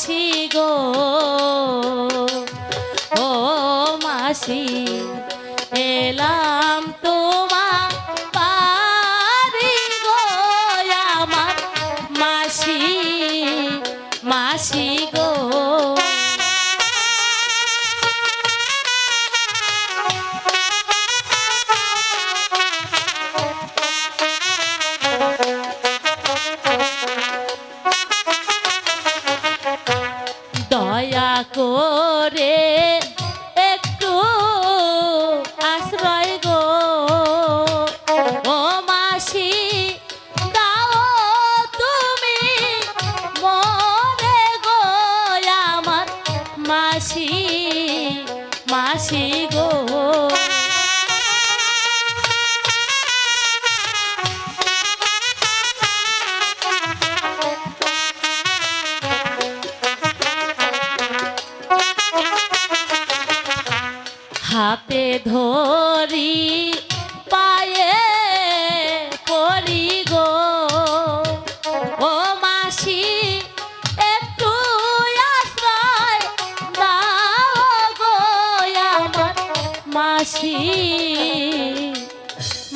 মাসি গো ও মাসি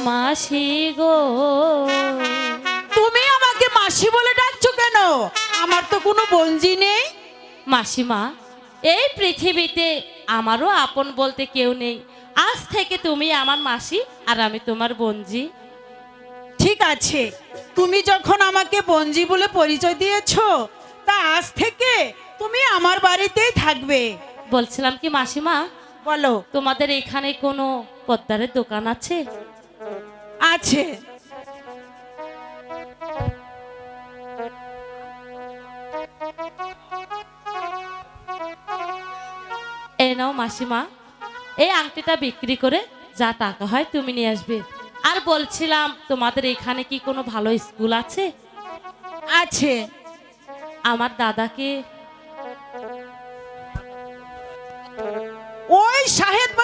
মাসি গো। তুমি আমাকে মাসি বলে ডাকছো কেন? আমার তো কোনো বঞ্জি নেই। মাসিমা এই পৃথিবীতে আমারও আপন বলতে কেউ নেই। আজ থেকে তুমি আমার মাসি আর আমি তোমার বঞ্জি। ঠিক আছে তুমি যখন আমাকে বঞ্জি বলে পরিচয় দিয়েছ তা আজ থেকে তুমি আমার বাড়িতেই থাকবে। বলছিলাম কি মাসিমা বলো। তোমাদের এখানে কোনো পদ্মারের দোকান আছে? আছে। নাও মাসিমা। এই আংটিটা বিক্রি করে যা টাকা হয় তুমি নিয়ে আসবে। আর বলছিলাম তোমাদের এখানে কি কোনো ভালো স্কুল আছে? আছে। আমার দাদাকে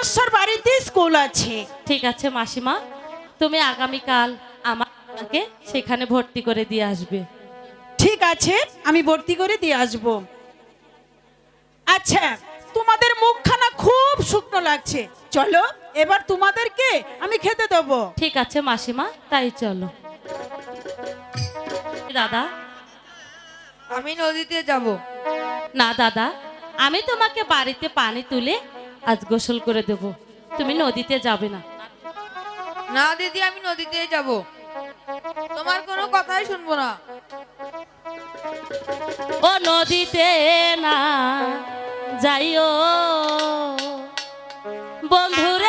শাহেদ বাড়িতে স্কুল আছে। ঠিক আছে মাসিমা তুমি আগামীকাল আমার দাদাকে সেখানে ভর্তি করে দিয়ে আসবে। ঠিক আছে আমি ভর্তি করে দিয়ে আসব। আচ্ছা তোমাদের মুখখানা খুব শুকনো লাগছে। চলো এবার তোমাদেরকে আমি খেতে দেবো। ঠিক আছে মাসিমা তাই চলো। দাদা। আমি নদীতে যাব। না দাদা আমি তোমাকে বাড়িতে পানি তুলে আজ গোসল করে দেব। তুমি নদীতে যাবে না। না দিদি আমি নদীতে যাব। তোমার কোনো কথাই শুনব না। ও নদীতে না যাইও। বন্ধুরে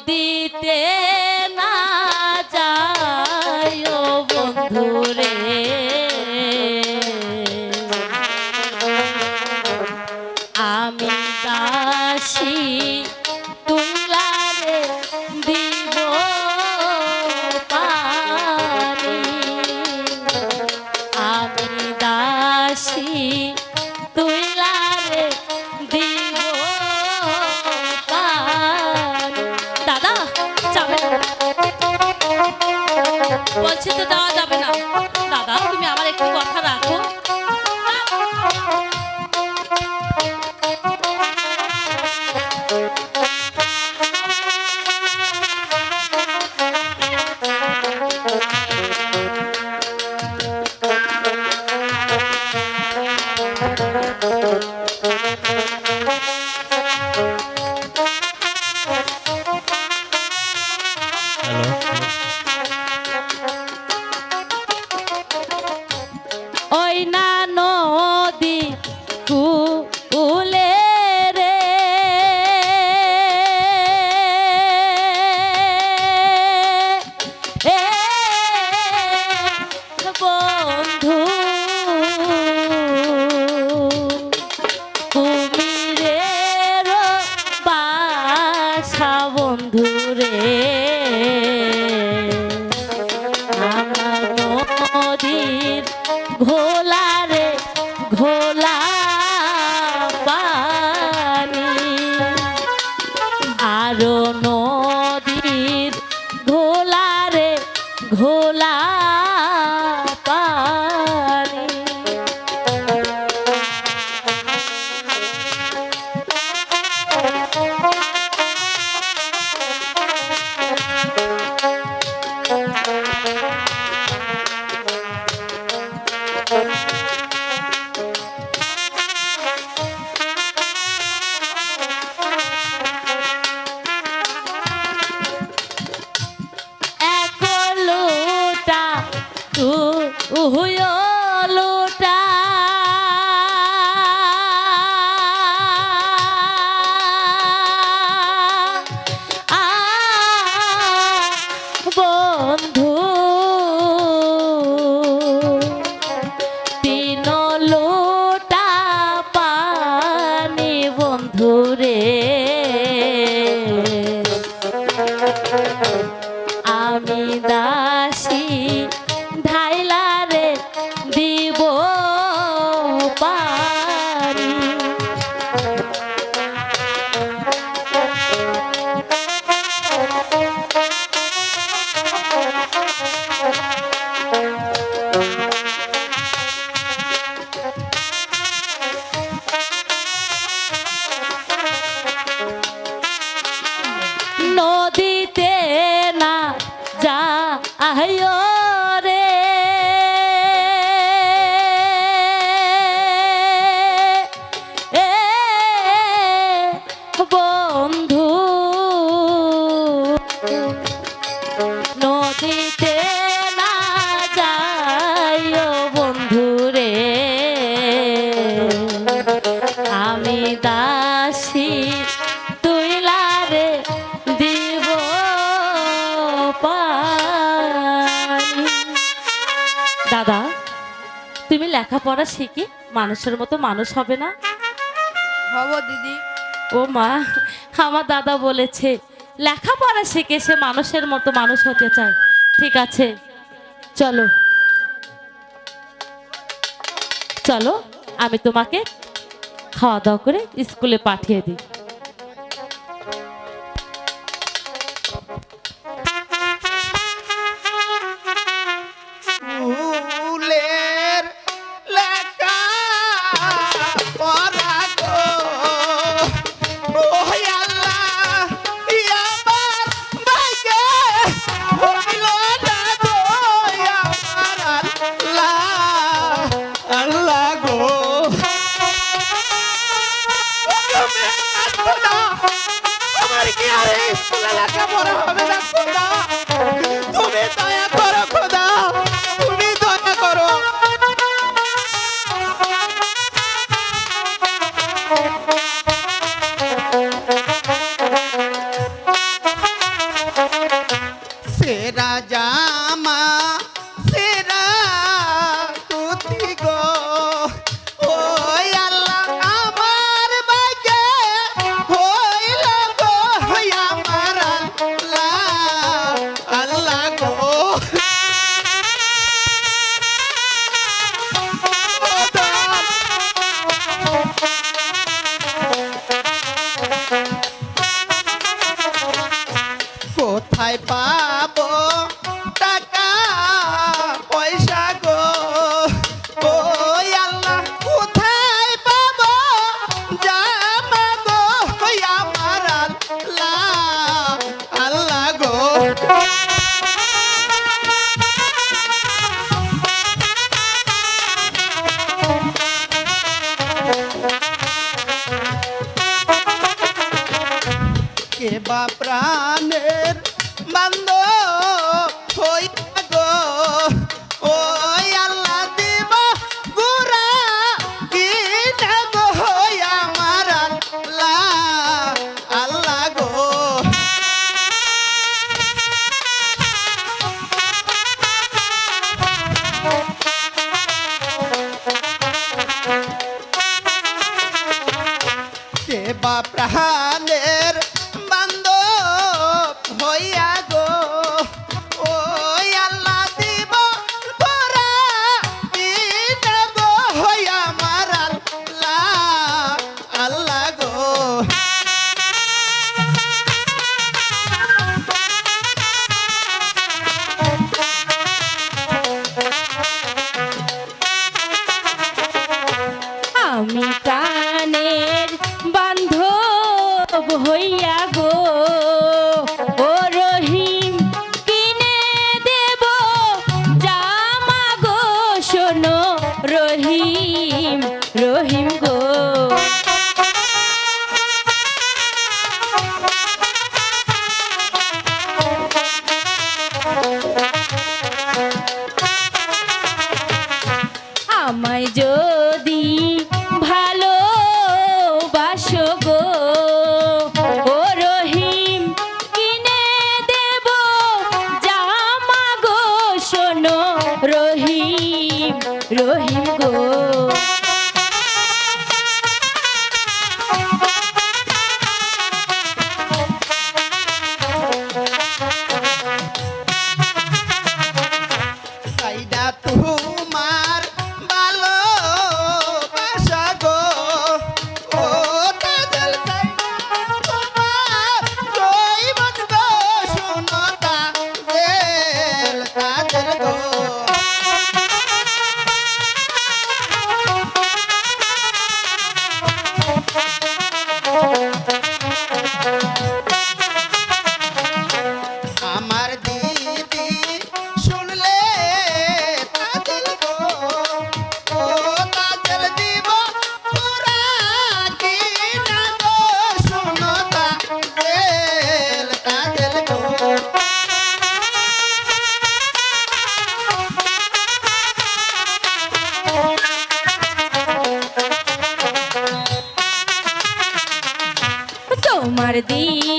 নদীতে নদীর ঘোলা ಅಯ್ಯೋ লেখাপড়া শিখে মানুষের মতো মানুষ হবে না। হব দিদি। ও মা আমার দাদা বলেছে লেখাপড়া শিখে সে মানুষের মতো মানুষ হতে চায়। ঠিক আছে চলো। চলো আমি তোমাকে খাওয়া দাওয়া করে স্কুলে পাঠিয়ে দিই। pra